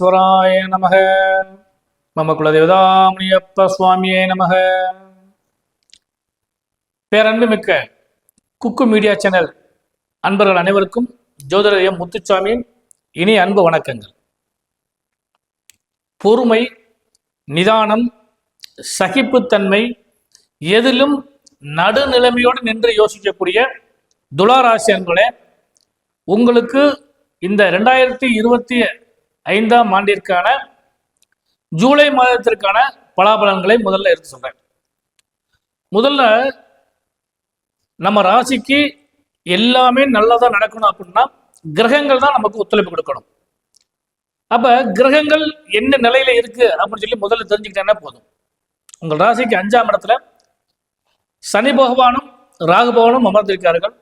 விக்னேஸ்வராய நமக. மம குலதேவதாமணியப்ப சுவாமியே நமக. பேரன்பு மிக்க குக்கு மீடியா சேனல் அன்பர்கள் அனைவருக்கும் ஜோதிடர் எம் முத்துச்சாமியின் இனி அன்பு வணக்கங்கள். பொறுமை நிதானம் சகிப்புத்தன்மை எதிலும் நடுநிலைமையோடு நின்று யோசிக்கக்கூடிய துளாராசி அன்பர்களே உங்களுக்கு இந்த ரெண்டாயிரத்தி இருபத்தி ஐந்தாம் ஆண்டிற்கான ஜூலை மாதத்திற்கான பலாபலன்களை முதல்ல எடுத்து சொல்றேன். முதல்ல நம்ம ராசிக்கு எல்லாமே நல்லதா நடக்கணும் அப்படின்னா கிரகங்கள் தான் நமக்கு ஒத்துழைப்பு கொடுக்கணும். அப்ப கிரகங்கள் என்ன நிலையில இருக்கு அப்படின்னு சொல்லி முதல்ல தெரிஞ்சுக்கிட்டேன்னா போதும். உங்கள் ராசிக்கு அஞ்சாம் இடத்துல சனி பகவானும் ராகு பகவானும் அமர்ந்திருக்கார்கள்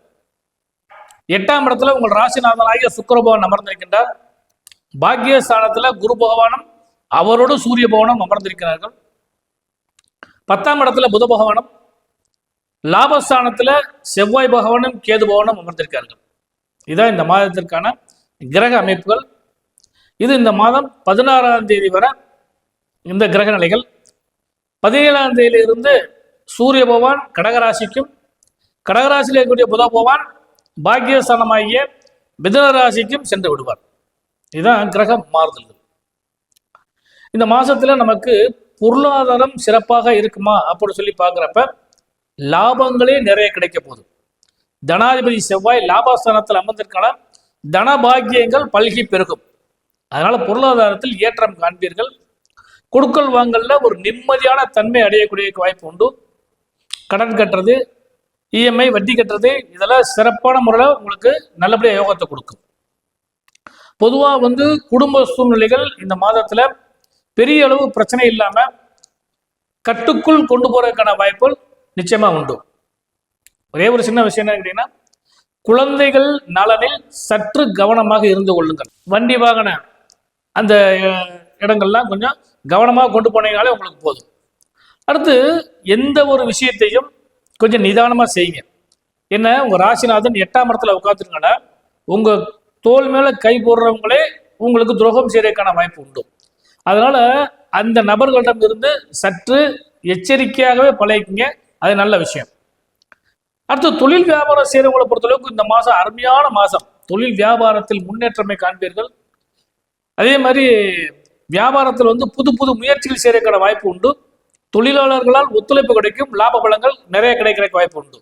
எட்டாம் இடத்துல உங்கள் ராசிநாதனாகிய சுக்கிர பகவான் அமர்ந்திருக்கின்றார். பாக்கியஸ்தானத்தில் குரு பகவானும் அவரோடு சூரிய பகவானும் அமர்ந்திருக்கிறார்கள். பத்தாம் இடத்துல புத பகவானும் லாபஸ்தானத்துல செவ்வாய் பகவானும் கேது பகவானும் அமர்ந்திருக்கார்கள் இதான் இந்த மாதத்திற்கான கிரக அமைப்புகள். இது இந்த மாதம் பதினாறாம் தேதி வரை இந்த கிரக நிலைகள். பதினேழாம் தேதியிலிருந்து சூரிய பகவான் கடகராசிக்கும் கடகராசியில் இருக்கக்கூடிய புத பகவான் பாக்கியஸ்தானமாகிய மிதன ராசிக்கும் சென்று விடுவார். இதுதான் கிரக மாறுதல்கள். இந்த மாசத்துல நமக்கு பொருளாதாரம் சிறப்பாக இருக்குமா அப்படின்னு சொல்லி பார்க்குறப்ப லாபங்களே நிறைய கிடைக்க போகுது. தனாதிபதி செவ்வாய் லாபஸ்தானத்தில் அமர்ந்திருக்கான? தன பாக்கியங்கள் பல்கி பெருகும். அதனால பொருளாதாரத்தில் ஏற்றம் காண்பீர்கள். கொடுக்கல் வாங்கல்ல ஒரு நிம்மதியான தன்மை அடையக்கூடிய வாய்ப்பு உண்டு. கடன் கட்டுறது இஎம்ஐ வட்டி கட்டுறது இதெல்லாம் சிறப்பான முறையில் உங்களுக்கு நல்லபடியாக யோகத்தை கொடுக்கும். பொதுவாக வந்து குடும்ப சூழ்நிலைகள் இந்த மாதத்தில் பெரிய அளவு பிரச்சனை இல்லாமல் கட்டுக்குள் கொண்டு போறதுக்கான வாய்ப்புகள் நிச்சயமாக உண்டு. ஒரே ஒரு சின்ன விஷயம் என்ன கேட்டீங்கன்னா குழந்தைகள் நலனில் சற்று கவனமாக இருந்து கொள்ளுங்கள். வண்டி வாகன அந்த இடங்கள்லாம் கொஞ்சம் கவனமாக கொண்டு போனீங்கனாலே உங்களுக்கு போதும். அடுத்து எந்த ஒரு விஷயத்தையும் கொஞ்சம் நிதானமாக செய்யுங்க. என்ன உங்கள் ராசிநாதன் எட்டாம் இடத்துல உட்காந்துருங்கன்னா உங்கள் தோல் மேலே கை போடுறவங்களே உங்களுக்கு துரோகம் செய்யறதுக்கான வாய்ப்பு உண்டு. அதனால அந்த நபர்களிடம் இருந்து சற்று எச்சரிக்கையாகவே பழகிக்கங்க. அது நல்ல விஷயம். அடுத்து தொழில் வியாபாரம் செய்கிறவங்களை பொறுத்தளவுக்கு இந்த மாதம் அருமையான மாதம் தொழில் வியாபாரத்தில் முன்னேற்றமை காண்பீர்கள். அதே மாதிரி வியாபாரத்தில் வந்து புது புது முயற்சிகள் செய்யறதுக்கான வாய்ப்பு உண்டு. தொழிலாளர்களால் ஒத்துழைப்பு கிடைக்கும் லாப பலங்கள் நிறைய கிடைக்கிறதுக்கு வாய்ப்பு உண்டு.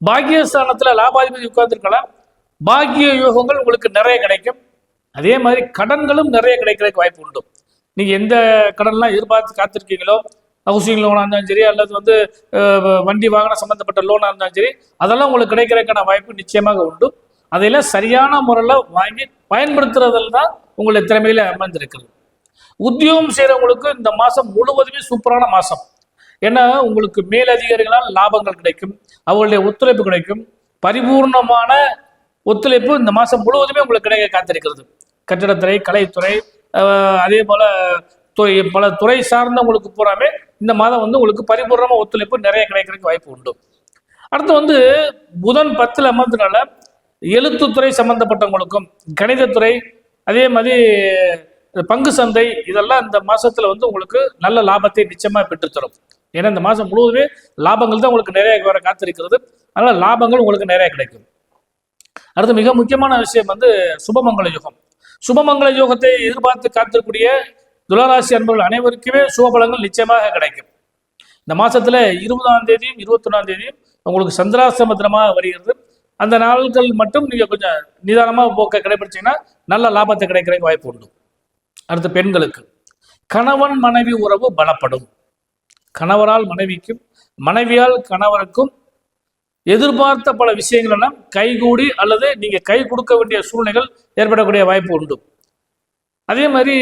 பாக்கியஸ்தானத்தில் லாபாதிபதி உட்கார்ந்துருக்கலாம். பாக்கிய யோகங்கள் உங்களுக்கு நிறைய கிடைக்கும். அதே மாதிரி கடன்களும் நிறைய கிடைக்கிறதுக்கு வாய்ப்பு உண்டு. நீங்கள் எந்த கடன்லாம் எதிர்பார்த்து காத்திருக்கீங்களோ ஹவுசிங் லோனாக இருந்தாலும் சரி அல்லது வந்து வண்டி வாகனம் சம்மந்தப்பட்ட லோனாக இருந்தாலும் சரி அதெல்லாம் உங்களுக்கு கிடைக்கிறதுக்கான வாய்ப்பு நிச்சயமாக உண்டு. அதையெல்லாம் சரியான முறையில் வாங்கி பயன்படுத்துறதில் தான் உங்களுடைய திறமையில் அமைந்திருக்கிறது உத்தியோகம் செய்கிறவங்களுக்கு இந்த மாதம் முழுவதுமே சூப்பரான மாதம் ஏன்னா உங்களுக்கு மேலதிகாரிகளால் லாபங்கள் கிடைக்கும் அவர்களுடைய ஒத்துழைப்பு கிடைக்கும். பரிபூர்ணமான ஒத்துழைப்பு இந்த மாதம் முழுவதுமே உங்களுக்கு கிடைக்க காத்திருக்கிறது. கட்டிடத்துறை கலைத்துறை அதே போல் துறை பல துறை சார்ந்த உங்களுக்கு பூராமே இந்த மாதம் வந்து உங்களுக்கு பரிபூர்ணமாக ஒத்துழைப்பு நிறைய கிடைக்கிறதுக்கு வாய்ப்பு உண்டு. அடுத்து வந்து புதன் பத்தில் அமர்ந்தனால எழுத்துத்துறை சம்பந்தப்பட்டவங்களுக்கும் கணிதத்துறை அதே மாதிரி பங்கு சந்தை இதெல்லாம் இந்த மாதத்தில் வந்து உங்களுக்கு நல்ல லாபத்தை நிச்சயமாக பெற்றுத்தரும். ஏன்னா இந்த மாதம் முழுவதுமே லாபங்கள் தான் உங்களுக்கு நிறைய வர காத்திருக்கிறது. அதனால் லாபங்கள் உங்களுக்கு நிறைய கிடைக்கும். அடுத்து மிக முக்கியமான விஷயம் வந்து சுபமங்கல யுகம். சுபமங்கல யோகத்தை எதிர்பார்த்து காத்திருக்கூடிய துளராசி அன்பர்கள் அனைவருக்குமே சுபபலங்கள் நிச்சயமாக கிடைக்கும். இந்த மாசத்துல இருபதாம் தேதியும் இருபத்தொன்னாம் தேதியும் உங்களுக்கு சந்திராசிரமத்திரமாக வருகிறது. அந்த நாள்கள் மட்டும் நீங்கள் கொஞ்சம் நிதானமாக போக்க கடைபிடிச்சீங்கன்னா நல்ல லாபத்தை கிடைக்கிற வாய்ப்பு உண்டு. அடுத்து பெண்களுக்கு. கணவன் மனைவி உறவு பலப்படும். கணவரால் மனைவிக்கும் மனைவியால் கணவருக்கும் எதிர்பார்த்த பல விஷயங்கள் எல்லாம் கைகூடி அல்லது நீங்கள் கை கொடுக்க வேண்டிய சூழ்நிலைகள் ஏற்படக்கூடிய வாய்ப்பு உண்டு. அதே மாதிரி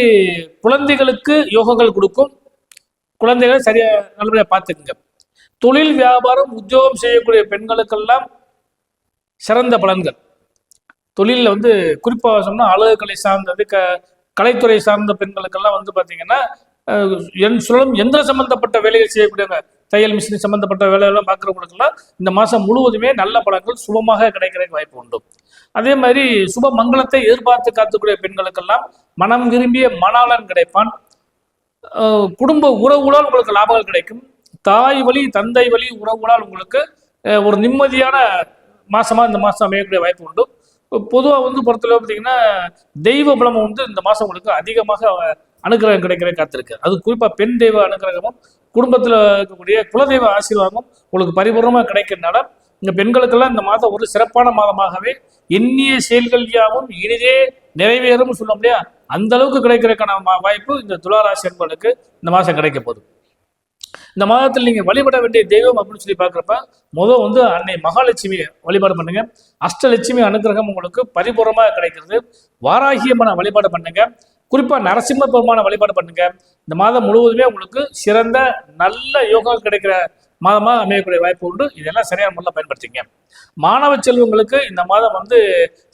குழந்தைகளுக்கு யோகங்கள் கொடுக்கும். குழந்தைகளை சரியாக நல்லபடியாக பார்த்துக்குங்க. தொழில் வியாபாரம் உத்தியோகம் செய்யக்கூடிய பெண்களுக்கெல்லாம் சிறந்த பலன்கள். தொழிலில் வந்து குறிப்பாக சொன்னால் அழகுக்கலை சார்ந்தது க கலைத்துறை சார்ந்த பெண்களுக்கெல்லாம் வந்து பார்த்தீங்கன்னா என் சுழலும் எந்திர சம்பந்தப்பட்ட வேலைகள் செய்யக்கூடியவங்க தையல் மிஷின் சம்பந்தப்பட்ட வேலையெல்லாம் பார்க்குறவங்களுக்கெல்லாம் இந்த மாதம் முழுவதுமே நல்ல பலன்கள் சுபமாக கிடைக்கிறதுக்கு வாய்ப்பு உண்டு. அதே மாதிரி சுப மங்களத்தை எதிர்பார்த்து காத்துக்கூடிய பெண்களுக்கெல்லாம் மனம் விரும்பிய மணாளன் கிடைப்பான். குடும்ப உறவுகளால் உங்களுக்கு லாபங்கள் கிடைக்கும். தாய் வழி தந்தை வழி உறவுகளால் உங்களுக்கு அஹ், ஒரு நிம்மதியான மாசமா இந்த மாசம் அமையக்கூடிய வாய்ப்பு உண்டு. பொதுவாக வந்து பொறுத்தளவு பார்த்தீங்கன்னா தெய்வ பலம் வந்து இந்த மாசம் உங்களுக்கு அதிகமாக அனுகிரகம் கிடைக்கிற காத்திருக்கு. அது குறிப்பா பெண் தெய்வ அனுகிரகமும் குடும்பத்தில் இருக்கக்கூடிய குலதெய்வ ஆசீர்வாதம் உங்களுக்கு பரிபூர்ணமாக கிடைக்கிறதுனால இந்த பெண்களுக்கெல்லாம் இந்த மாதம் ஒரு சிறப்பான மாதமாகவே எண்ணிய செயல்கள் யாவும் இனிதே நிறைவேறும் சொல்ல முடியா? அந்த அளவுக்கு கிடைக்கிறதுக்கான வாய்ப்பு இந்த துளாராசி அன்பர்களுக்கு இந்த மாதம் கிடைக்க போகுது. இந்த மாதத்தில் நீங்கள் வழிபட வேண்டிய தெய்வம் அப்படின்னு சொல்லி பார்க்குறப்ப முதல் வந்து அன்னை மகாலட்சுமி வழிபாடு பண்ணுங்க. அஷ்டலட்சுமி அனுகிரகம் உங்களுக்கு பரிபூர்ணமாக கிடைக்கிறது. வாராகியமான வழிபாடு பண்ணுங்க. குறிப்பாக நரசிம்ம பெருமான வழிபாடு பண்ணுங்க. இந்த மாதம் முழுவதுமே உங்களுக்கு சிறந்த நல்ல யோகா கிடைக்கிற மாதமாக அமையக்கூடிய வாய்ப்பு உண்டு. இதெல்லாம் சரியான முறையில் பயன்படுத்திங்க மாணவ செல்வங்களுக்கு இந்த மாதம் வந்து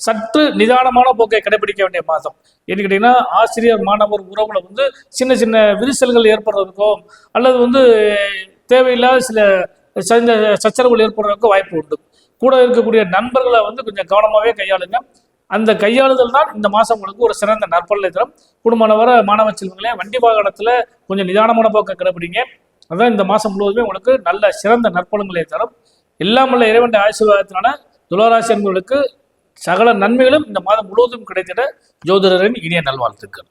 சற்று நிதானமான போக்கை கடைபிடிக்க வேண்டிய மாதம். ஏன்னு கேட்டிங்கன்னா ஆசிரியர் மாணவர் உறவுல வந்து சின்ன சின்ன விரிசல்கள் ஏற்படுறதுக்கும் அல்லது வந்து தேவையில்லாத சில சச்சரவுகள் ஏற்படுறதுக்கும் வாய்ப்பு உண்டு. கூட இருக்கக்கூடிய நண்பர்களை வந்து கொஞ்சம் கவனமாகவே கையாளுங்க. அந்த கையாளுதல் தான் இந்த மாதம் உங்களுக்கு ஒரு சிறந்த நற்பலனை தரும். குடும்பம் வர மாணவ செல்வங்களே வண்டி வாகனத்தில் கொஞ்சம் நிதானமான போக்கை கிடப்பிடிங்க அதான் இந்த மாதம் முழுவதுமே உங்களுக்கு நல்ல சிறந்த நற்பலன்களை தரும். இல்லாமல் இறைவன் ஆசீர்வாதத்தினால துளாராசி என்பவர்களுக்கு சகல நன்மைகளும் இந்த மாதம் முழுவதும் கிடைத்திட ஜோதிடரின் இனிய நல்வாழ்த்துக்கள்.